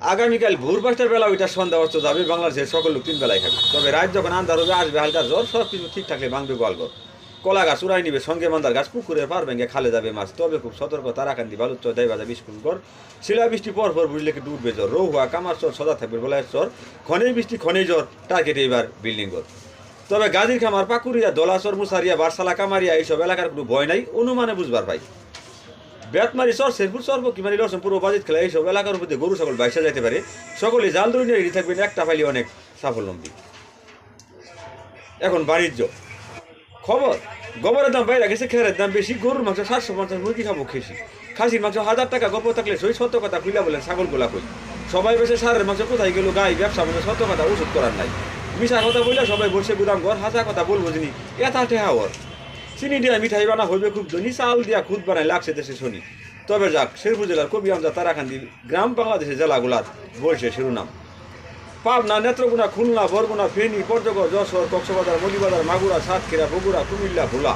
আগামীকাল ভোর পাঁচটার বেলা ওইটা সন্ধ্যা অস্ত যাবে, বাংলাদেশের সকল লোক তিন বেলায় খাবে। তবে রাত যখন আন্ধার হবে, আসবে হালকা জ্বর, সব কিছু ঠিক থাকলে ভাঙবে গোয়ালঘর। কলা গাছ উড়াই নিবে, সঙ্গে মান্দার গাছ পুকুরে পার ভেঙে খালে যাবে মাছ। তবে খুব সতর্ক বালুচর দেয় বাজা বিস্কুল কর শিলা বৃষ্টি পর পর বুঝলে কি ডুববে জ্বর। রৌহুয়া কামার চর সদা থাকবে বলায় চর। খনেই বৃষ্টি খনেই জ্বর টার্গেটে এবার বিল্ডিং ঘর। তবে গাজীর খামার পাকুরিয়া দলাচর, মুসারিয়া, বারসালা, কামারিয়া, এইসব এলাকার কোনো ভয় নাই, অনুমানে বুঝবার পাই। বেতমারি চর শেরপুর চর কিমারি লসম পুরো বাজিত খেলা। এইসব এলাকার দিয়ে গরু সকল বাইসা যেতে পারে। সকলে জাল দড়ি নিয়ে থাকবেন। একটা পাইলে অনেক সাফল্যম্বী এখন বাণিজ্য। খবর, গোবরের দাম বাইরে গেছে খেরের দাম বেশি, গরুর মাংস সাতশো পঞ্চাশ, মুরগি খাব খেসি খাসির মাংস হাজার টাকা গপ থাকলে সই, সত্য কথা খুইলা বলেন ছাগল গোলা কই? সবাই বসে সারের মাংস কোথায় গেল গাই? ব্যবসা মানে সত্য কথা, ওষুধ করার নাই। মিশা কথা বললে সবাই বসে গুদাম ঘর, হাসা কথা বলব যিনি। এটা ঠেহা ওর। চিনি দিয়া মিঠাই বানা হইবে খুব ধনী, চাল দিয়া খুদ বানাই লাগছে দেশে শুনি। তবে যাক, শেরপুর জেলার কবি আমজা তারাকান্দি গ্রাম বাংলাদেশের জেলাগুলার বলছে শিরোনাম। পাবনা, নেত্রকোনা, খুলনা, বরগুনা, ফেনী পর্যগড় যশোর, কক্সবাজার মলিবাজার মাগুরা, সাতক্ষীরা, বগুড়া, কুমিল্লা, ভোলা,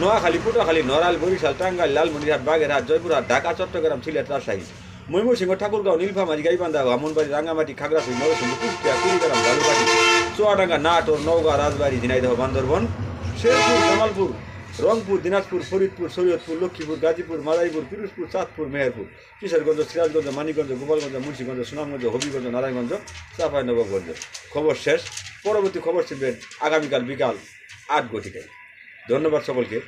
নোয়াখালী, পটুয়াখালী, নড়াইল, বরিশাল, টাঙ্গাইল, লালমনিরহাট, বাগেরহাট, জয়পুরহাট, ঢাকা, চট্টগ্রাম, সিলেট, রাজশাহী, ময়মনসিংহ, ঠাকুরগাঁও, নীলফামারী গাইবান্ধা আমনবাড়ি, রাঙ্গামাটি, খাগড়াছড়ি নরসিংহ কুষ্টিয়া, কুড়িগ্রাম জালুকাঠি চুয়াডাঙ্গা, নাটোর, নওগাঁ, রাজবাড়ী, ঝিনাইদহ, বান্দরবন, শেরপুর, জামালপুর। রংপুর, দিনাজপুর, ফরিদপুর, শরীয়তপুর, লক্ষ্মীপুর, গাজীপুর মালাইপুর পিরোজপুর, চাঁদপুর, মেহেরপুর, কিশোরগঞ্জ, সিরাজগঞ্জ, মানিকগঞ্জ, গোপালগঞ্জ, মুন্সীগঞ্জ, সুনামগঞ্জ, হবিগঞ্জ, নারায়ণগঞ্জ নবগঞ্জ খবর শেষ। পরবর্তী খবর শিখবেন আগামীকাল বিকাল আট ঘটিকায় ধন্যবাদ সকলকে।